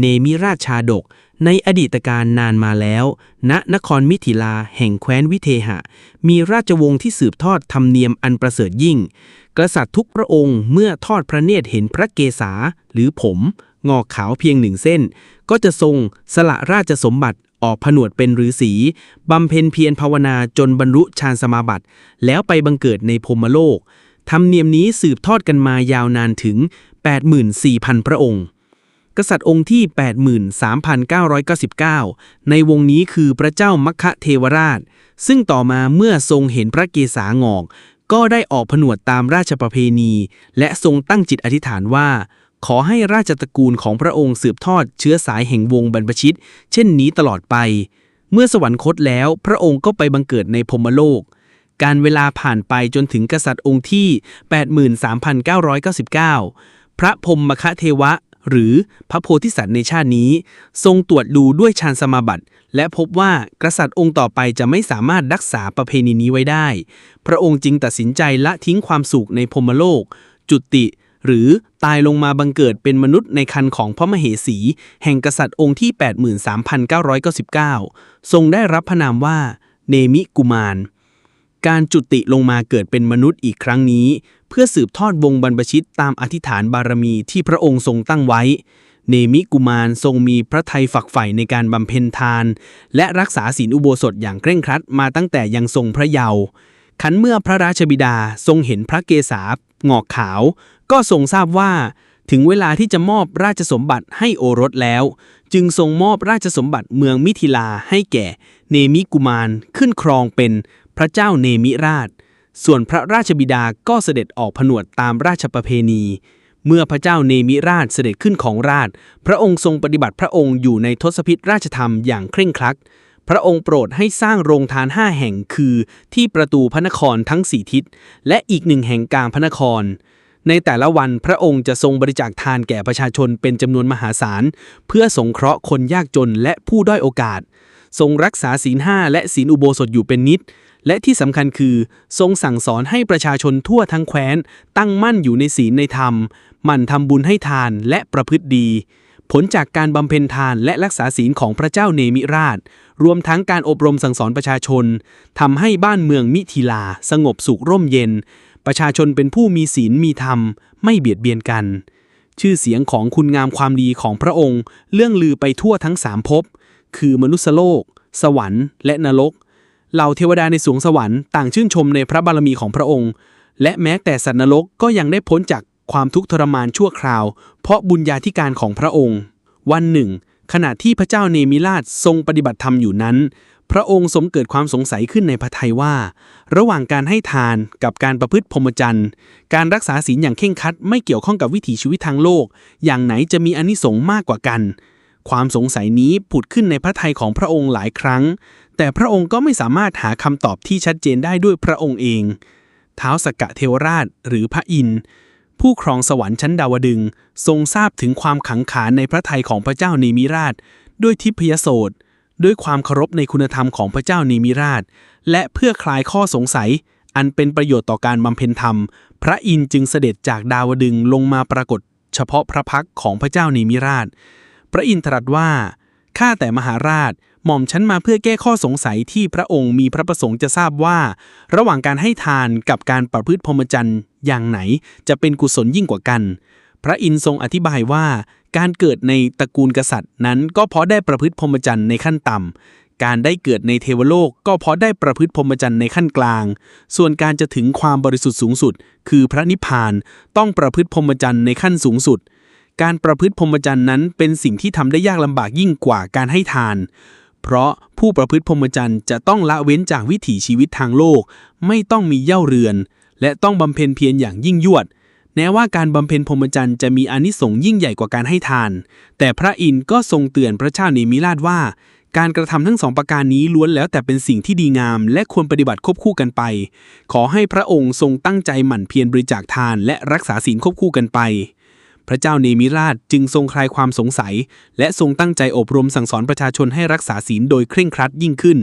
เนมิราชชาดก ในอดีตการนานมาแล้ว ณนครมิถิลาแห่งแคว้นวิเทหะ มีราชวงศ์ที่สืบทอดธรรมเนียมอันประเสริฐยิ่ง กษัตริย์ทุกพระองค์เมื่อทอดพระเนตรเห็นพระเกศาหรือผม งอกขาวเพียงหนึ่งเส้น ก็จะทรงสละราชสมบัติออกผนวดเป็นฤาษีบำเพ็ญเพียรภาวนาจนบรรลุฌานสมาบัติ แล้วไปบังเกิดในพรมโลกธรรมเนียมนี้สืบทอดกันมายาวนานถึง 84,000 พระองค์ กษัตริย์องค์ที่ 83,999 ในวงนี้คือพระเจ้ามัคคะเทวราช ซึ่งต่อมาเมื่อทรงเห็นพระเกศางอก ก็ได้ออกผนวดตามราชประเพณี และทรงตั้งจิตอธิษฐานว่า ขอให้ราชตระกูลของพระองค์สืบทอดเชื้อสายแห่งวงบรรพชิต เช่นนี้ตลอดไป เมื่อสวรรคตแล้วพระองค์ก็ไปบังเกิดในพรมโลกการเวลาผ่านไปจนถึงกษัตริย์องค์ที่ 83,999 พระพรหมคเทวะ หรือพระโพธิสัตว์ในชาตินี้ ทรงตรวจดูด้วยฌานสมาบัติและพบว่ากษัตริย์องค์ต่อไปจะไม่สามารถรักษาประเพณีนี้ไว้ได้ พระองค์จึงตัดสินใจละทิ้งความสุขในพรมโลก จุติหรือตายลงมาบังเกิดเป็นมนุษย์ในคันของพระมเหสี แห่งกษัตริย์องค์ที่ 83,999 ทรงได้รับพระนามว่า เนมิกุมาร การจุติลงมาเกิดเป็นมนุษย์อีกครั้งนี้ เพื่อสืบทอดวงบรรพชิตตามอธิษฐานบารมีที่พระองค์ทรงตั้งไว้ เนมิกุมารทรงมีพระทัยฝักใฝ่ในการบำเพ็ญทาน และรักษาศีลอุโบสถอย่างเคร่งครัดมาตั้งแต่ยังทรงพระเยาว์ขันเมื่อพระราชบิดาทรงเห็นพระเกศาหงอกขาว ก็ทรงทราบว่า ถึงเวลาที่จะมอบราชสมบัติให้โอรสแล้ว จึงทรงมอบราชสมบัติเมืองมิถิลาให้แก่ เนมิกุมารขึ้นครองเป็น พระเจ้าเนมิราช ส่วนพระราชบิดาก็เสด็จออกผนวดตามราชประเพณี เมื่อพระเจ้าเนมิราชเสด็จขึ้นของราช พระองค์ทรงปฏิบัติพระองค์อยู่ในทศพิธราชธรรมอย่างเคร่งครัด พระองค์โปรดให้สร้างโรงทานห้าแห่งคือที่ประตูพระนครทั้งสี่ทิศ และอีกหนึ่งแห่งกลางพระนครในแต่ละวันพระองค์จะทรงบริจาคทานแก่ประชาชนเป็นจำนวนมหาศาล เพื่อสงเคราะห์คนยากจนและผู้ด้อยโอกาส ทรงรักษาศีลห้าและศีลอุโบสถอยู่เป็นนิด และที่สำคัญคือ ทรงสั่งสอนให้ประชาชนทั่วทั้งแคว้น ตั้งมั่นอยู่ในศีลในธรรม หมั่นทำบุญให้ทานและประพฤติดี ผลจากการบำเพ็ญทานและรักษาศีลของพระเจ้าเนมิราช รวมทั้งการอบรมสั่งสอนประชาชนทำให้บ้านเมืองมิถิลา สงบสุขร่มเย็น ประชาชนเป็นผู้มีศีลมีธรรม ไม่เบียดเบียนกัน ชื่อเสียงของคุณงามความดีของพระองค์ เรื่องลือไปทั่วทั้งสามภพคือมนุษยโลก สวรรค์ และนรก เหล่าเทวดาในสวงสวรรค์ต่างชื่นชมในพระบารมีของพระองค์ และแม้แต่สัตว์นรกก็ยังได้พ้นจากความทุกข์ทรมานชั่วคราว เพราะบุญญาธิการของพระองค์ วันหนึ่ง ขณะที่พระเจ้าเนมิราชทรงปฏิบัติธรรมอยู่นั้น พระองค์สมเกิดความสงสัยขึ้นในพระทัยว่า ระหว่างการให้ทานกับการประพฤติพรหมจรรย์ การรักษาศีลอย่างเคร่งครัดไม่เกี่ยวข้องกับวิถีชีวิตทางโลก อย่างไหนจะมีอนิสงส์มากกว่ากัน ความสงสัยนี้ผุดขึ้นในพระทัยของพระองค์หลายครั้งแต่พระองค์ก็ไม่สามารถหาคำตอบที่ชัดเจนได้ด้วยพระองค์เองท้าวสกกะเทวราชหรือพระอินทร์ผู้ครองสวรรค์ชั้นดาวดึงทรงทราบถึงความขังขานในพระทัยของพระเจ้าเนมิราช ด้วยทิพยโสตด้วยความเคารพในคุณธรรมของพระเจ้าเนมิราช และเพื่อคลายข้อสงสัย อันเป็นประโยชน์ต่อการบำเพ็ญธรรม พระอินทร์จึงเสด็จจากดาวดึงลงมาปรากฏ เฉพาะพระพักของพระเจ้าเนมิราช พระอินทร์ตรัสว่า ข้าแต่มหาราช หม่อมฉันมาเพื่อแก้ข้อสงสัยที่พระองค์มีพระประสงค์จะทราบว่า ระหว่างการให้ทานกับการประพฤติพรหมจรรย์อย่างไหนจะเป็นกุศลยิ่งกว่ากัน พระอินทร์ทรงอธิบายว่า การเกิดในตระกูลกษัตริย์นั้นก็เพราะได้ประพฤติพรหมจรรย์ในขั้นต่ำ การได้เกิดในเทวโลกก็เพราะได้ประพฤติพรหมจรรย์ในขั้นกลาง ส่วนการจะถึงความบริสุทธิ์สูงสุด คือพระนิพพานต้องประพฤติพรหมจรรย์ในขั้นสูงสุด การประพฤติพรหมจรรย์นั้นเป็นสิ่งที่ทำได้ยากลำบากยิ่งกว่าการให้ทาน เพราะผู้ประพฤติพรหมจรรย์จะต้องละเว้นจากวิถีชีวิตทางโลก ไม่ต้องมีเย่าเรือน และต้องบำเพ็ญเพียรอย่างยิ่งยวด แม้ว่าการบำเพ็ญพรหมจรรย์จะมีอนิสงส์ยิ่งใหญ่กว่าการให้ทาน แต่พระอินทร์ก็ทรงเตือนพระเจ้าเนมิราชว่า การกระทำทั้งสองประการนี้ล้วนแล้วแต่เป็นสิ่งที่ดีงาม และควรปฏิบัติควบคู่กันไป ขอให้พระองค์ทรงตั้งใจหมั่นเพียรบริจาคทาน และรักษาศีลควบคู่กันไป พระเจ้าเนมิราชจึงทรงคลายความสงสัย และทรงตั้งใจอบรมสั่งสอนประชาชนให้รักษาศีลโดยเคร่งครัดยิ่งขึ้น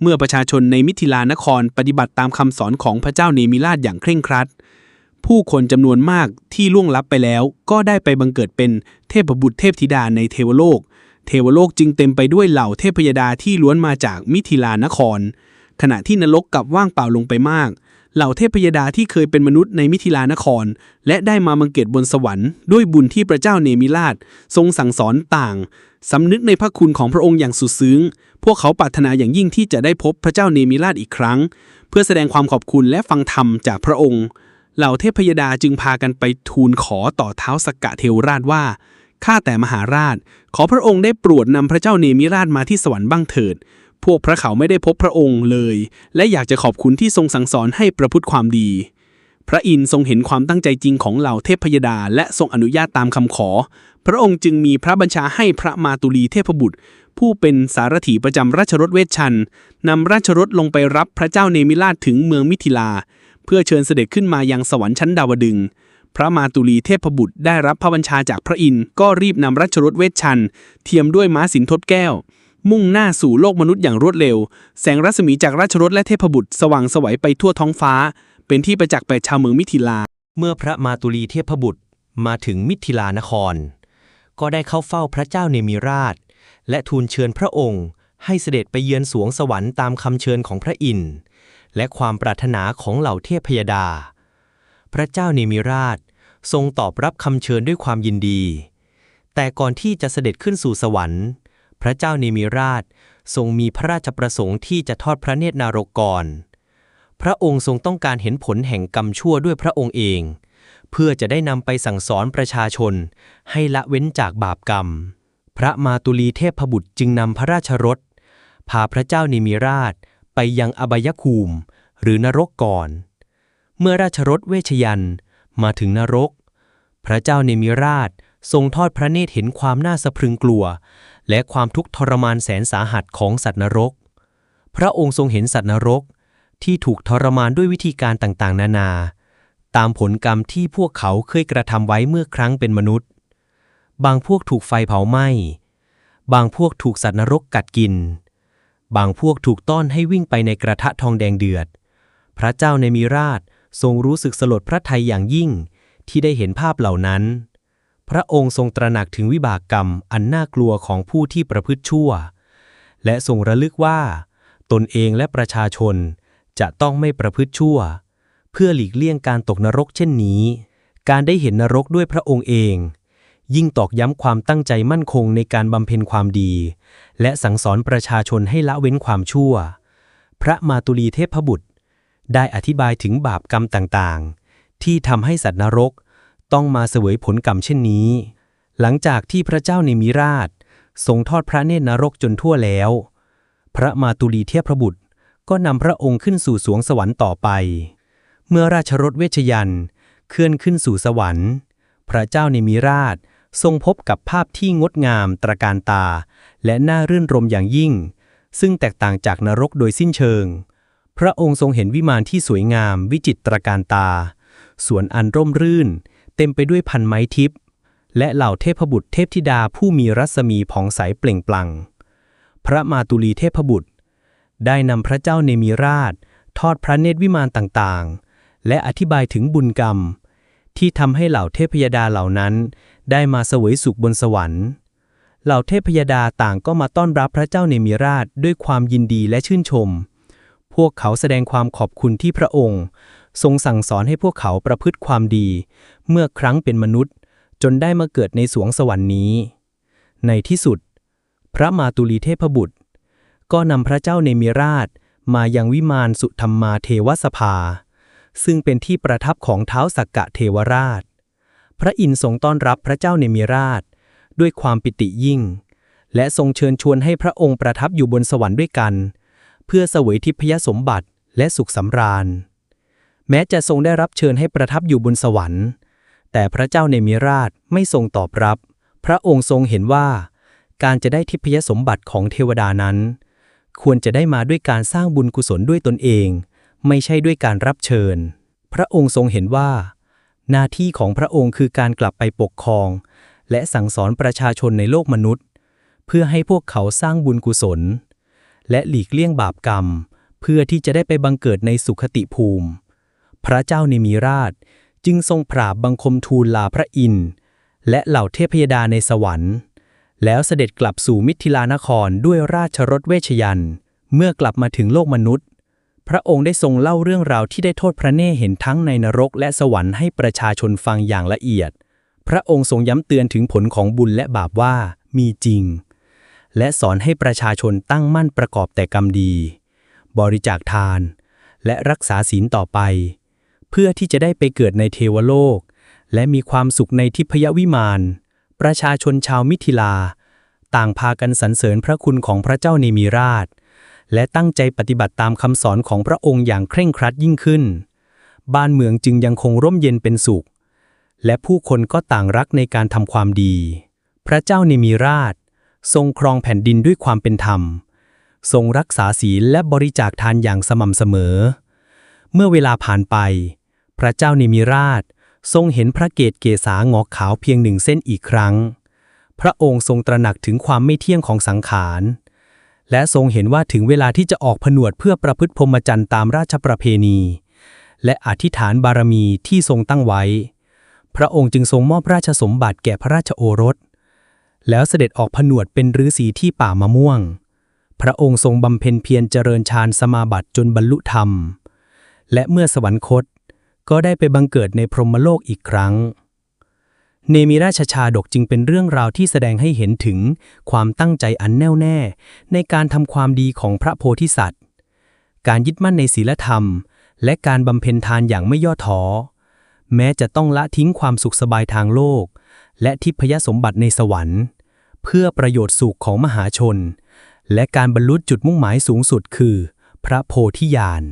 เมื่อประชาชนในมิถิลานครปฏิบัติตามคำสอนของพระเจ้าเนมิราชอย่างเคร่งครัด ผู้คนจำนวนมากที่ล่วงลับไปแล้ว ก็ได้ไปบังเกิดเป็นเทพบุตรเทพธิดาในเทวโลก เทวโลกจึงเต็มไปด้วยเหล่าเทพยดาที่ล้วนมาจากมิถิลานคร ขณะที่นรกกลับว่างเปล่าลงไปมาก เหล่าเทพยดาที่เคยเป็นมนุษย์ในมิถิลานคร และได้มาบังเกิดบนสวรรค์ด้วยบุญที่พระเจ้าเนมิราช ทรงสั่งสอนต่าง สำนึกในพระคุณของพระองค์อย่างสุดซึ้ง พวกเขาปรารถนาอย่างยิ่งที่จะได้พบพระเจ้าเนมิราชอีกครั้ง เพื่อแสดงความขอบคุณและฟังธรรมจากพระองค์ เหล่าเทพยดาจึงพากันไปทูลขอต่อเท้าสกกะเทวราชว่าข้าแต่มหาราช ขอพระองค์ได้โปรดนำพระเจ้าเนมิราชมาที่สวรรค์บ้างเถิด พวกพระเขาไม่ได้พบพระองค์เลย และอยากจะขอบคุณที่ทรงสั่งสอนให้ประพฤติความดี พระอินทร์ทรงเห็นความตั้งใจจริงของเหล่าเทพพยดา และทรงอนุญาตตามคำขอ พระองค์จึงมีพระบัญชาให้พระมาตุลีเทพบุตร ผู้เป็นสารถีประจำราชรถเวชชันนำราชรถลงไปรับพระเจ้าเนมิราชถึงเมืองมิถิลา เพื่อเชิญเสด็จขึ้นมายังสวรรค์ชั้นดาวดึงพระมาตุลีเทพบุตรได้รับพระบัญชาจากพระอินทร์ก็รีบนำราชรถเวชชัน เทียมด้วยม้าสินทดแก้ว มุ่งหน้าสู่โลกมนุษย์อย่างรวดเร็ว แสงรัศมีจากราชรถและเทพบุตรสว่างสวัยไปทั่วท้องฟ้า เป็นที่ประจักษ์แก่ชาวเมืองมิถิลา เมื่อพระมาตุลีเทพบุตรมาถึงมิถิลานคร ก็ได้เข้าเฝ้าพระเจ้าเนมิราช และทูลเชิญพระองค์ ให้เสด็จไปเยือนสวงสวรรค์ตามคำเชิญของพระอินทร์และความปรารถนาของเหล่าเทพยดา พระเจ้าเนมิราชทรงตอบรับคำเชิญด้วยความยินดี แต่ก่อนที่จะเสด็จขึ้นสู่สวรรค์ พระเจ้าเนมิราชทรงมีพระราชประสงค์ที่จะทอดพระเนตรนารกก่อนพระองค์ทรงต้องการเห็นผลแห่งกรรมชั่วด้วยพระองค์เอง เพื่อจะได้นำไปสั่งสอนประชาชน ให้ละเว้นจากบาปกรรม พระมาตุลีเทพบุตรจึงนำพระราชรถ พาพระเจ้านิมิราชไปยังอบายภูมิ หรือนรกก่อน เมื่อราชรถเวชยันมาถึงนรก พระเจ้าเนมิราชทรงทอดพระเนตรเห็นความน่าสะพรึงกลัว และความทุกข์ทรมานแสนสาหัสของสัตว์นรก พระองค์ทรงเห็นสัตว์นรกที่ถูกทรมานด้วยวิธีการต่างๆ นานา ตามผลกรรมที่พวกเขาเคยกระทำไว้เมื่อครั้งเป็นมนุษย์ บางพวกถูกไฟเผาไหม้ บางพวกถูกสัตว์นรกกัดกิน บางพวกถูกต้อนให้วิ่งไปในกระทะทองแดงเดือด พระเจ้าในมีราชทรงรู้สึกสลดพระทัยอย่างยิ่งที่ได้เห็นภาพเหล่านั้น พระองค์ทรงตระหนักถึงวิบากกรรมอันน่ากลัวของผู้ที่ประพฤติชั่ว และทรงระลึกว่า ตนเองและประชาชนจะต้องไม่ประพฤติชั่ว เพื่อหลีกเลี่ยงการตกนรกเช่นนี้ การได้เห็นนรกด้วยพระองค์เอง ยิ่งตอกย้ำความตั้งใจมั่นคงในการบำเพ็ญความดี และสั่งสอนประชาชนให้ละเว้นความชั่ว พระมาตุลีเทพบุตร ได้อธิบายถึงบาปกรรมต่างๆ ที่ทำให้สัตว์นรก ต้องมาเสวยผลกรรมเช่นนี้ หลังจากที่พระเจ้าในมิราช ทรงทอดพระเนตรนรกจนทั่วแล้ว พระมาตุลีเทพระบุตรก็นำพระองค์ขึ้นสู่สวงสวรรค์ต่อไป เมื่อราชรถเวชยันต์เคลื่อนขึ้นสู่สวรรค์ พระเจ้าในมิราชทรงพบกับภาพที่งดงามตระการตา และน่ารื่นรมอย่างยิ่ง ซึ่งแตกต่างจากนรกโดยสิ้นเชิง พระองค์ทรงเห็นวิมานที่สวยงามวิจิตรการตา สวนอันร่มรื่น เต็มไปด้วยพันไม้ทิพย์และเหล่าเทพบุตรเทพธิดาผู้มีรัศมีผ่องใสเปล่งปลั่ง พระมาตุลีเทพบุตร ได้นำพระเจ้าเนมิราช ทอดพระเนตรวิมานต่างๆ และอธิบายถึงบุญกรรม ที่ทำให้เหล่าเทพยดาเหล่านั้นได้มาเสวยสุขบนสวรรค์ เหล่าเทพยดาต่างก็มาต้อนรับพระเจ้าเนมิราชด้วยความยินดีและชื่นชม พวกเขาแสดงความขอบคุณที่พระองค์ ทรงสั่งสอนให้พวกเขาประพฤติความดี เมื่อครั้งเป็นมนุษย์ จนได้มาเกิดในสวงสวรรค์นี้ ในที่สุด พระมาตุลีเทพบุตร ก็นำพระเจ้าเนมิราชมายังวิมานสุธรรมาเทวสภา ซึ่งเป็นที่ประทับของเท้าสักกะเทวราช พระอินทร์ทรงต้อนรับพระเจ้าเนมิราช ด้วยความปิติยิ่ง และทรงเชิญชวนให้พระองค์ประทับอยู่บนสวรรค์ด้วยกัน เพื่อเสวยทิพยสมบัติและสุขสำราญ แม้จะทรงได้รับเชิญให้ประทับอยู่บนสวรรค์ แต่พระเจ้าเนมิราชไม่ทรงตอบรับ พระองค์ทรงเห็นว่า การจะได้ทิพยสมบัติของเทวดานั้น ควรจะได้มาด้วยการสร้างบุญกุศลด้วยตนเอง ไม่ใช่ด้วยการรับเชิญ พระองค์ทรงเห็นว่า หน้าที่ของพระองค์คือการกลับไปปกครอง และสั่งสอนประชาชนในโลกมนุษย์ เพื่อให้พวกเขาสร้างบุญกุศล และหลีกเลี่ยงบาปกรรม เพื่อที่จะได้ไปบังเกิดในสุขติภูมิ พระเจ้าเนมิราชจึงทรงปราบบังคมทูลลาพระอินทร์และเหล่าเทพยดาในสวรรค์ แล้วเสด็จกลับสู่มิถิลานครด้วยราชรถเวชยัน เมื่อกลับมาถึงโลกมนุษย์ พระองค์ได้ทรงเล่าเรื่องราวที่ได้โทษพระเนตรเห็นทั้งในนรกและสวรรค์ให้ประชาชนฟังอย่างละเอียด พระองค์ทรงย้ำเตือนถึงผลของบุญและบาปว่ามีจริง และสอนให้ประชาชนตั้งมั่นประกอบแต่กรรมดี บริจาคทาน และรักษาศีลต่อไป เพื่อที่จะได้ไปเกิดในเทวโลก และมีความสุขในทิพยวิมาน ประชาชนชาวมิถิลา ต่างพากันสรรเสริญพระคุณของพระเจ้าเนมีราช และตั้งใจปฏิบัติตามคำสอนของพระองค์อย่างเคร่งครัดยิ่งขึ้น บ้านเมืองจึงยังคงร่มเย็นเป็นสุข และผู้คนก็ต่างรักในการทำความดี พระเจ้าเนมีราช ทรงครองแผ่นดินด้วยความเป็นธรรม ทรงรักษาศีลและบริจาคทานอย่างสม่ำเสมอ เมื่อเวลาผ่านไป พระเจ้าเนมิราช ทรงเห็นพระเกศเกษางอกขาวเพียงหนึ่งเส้นอีกครั้ง พระองค์ทรงตระหนักถึงความไม่เที่ยงของสังขาร และทรงเห็นว่าถึงเวลาที่จะออกผนวดเพื่อประพฤติพรหมจรรย์ตามราชประเพณี และอธิษฐานบารมีที่ทรงตั้งไว้ พระองค์จึงทรงมอบราชสมบัติแก่พระราชโอรส แล้วเสด็จออกผนวดเป็นฤาษีที่ป่ามะม่วงพระองค์ทรงบำเพ็ญเพียรเจริญฌานสมาบัติจนบรรลุธรรม และเมื่อสวรรคต ก็ได้ไปบังเกิดในพรหมโลกอีกครั้ง เนมิราชชาดกจึงเป็นเรื่องราวที่แสดงให้เห็นถึงความตั้งใจอันแน่วแน่ ในการทำความดีของพระโพธิสัตว์ การยึดมั่นในศีลธรรม และการบำเพ็ญทานอย่างไม่ย่อท้อ แม้จะต้องละทิ้งความสุขสบายทางโลก และทิพยสมบัติในสวรรค์ เพื่อประโยชน์สุขของมหาชน และการบรรลุจุดมุ่งหมายสูงสุดคือ พระโพธิญาณ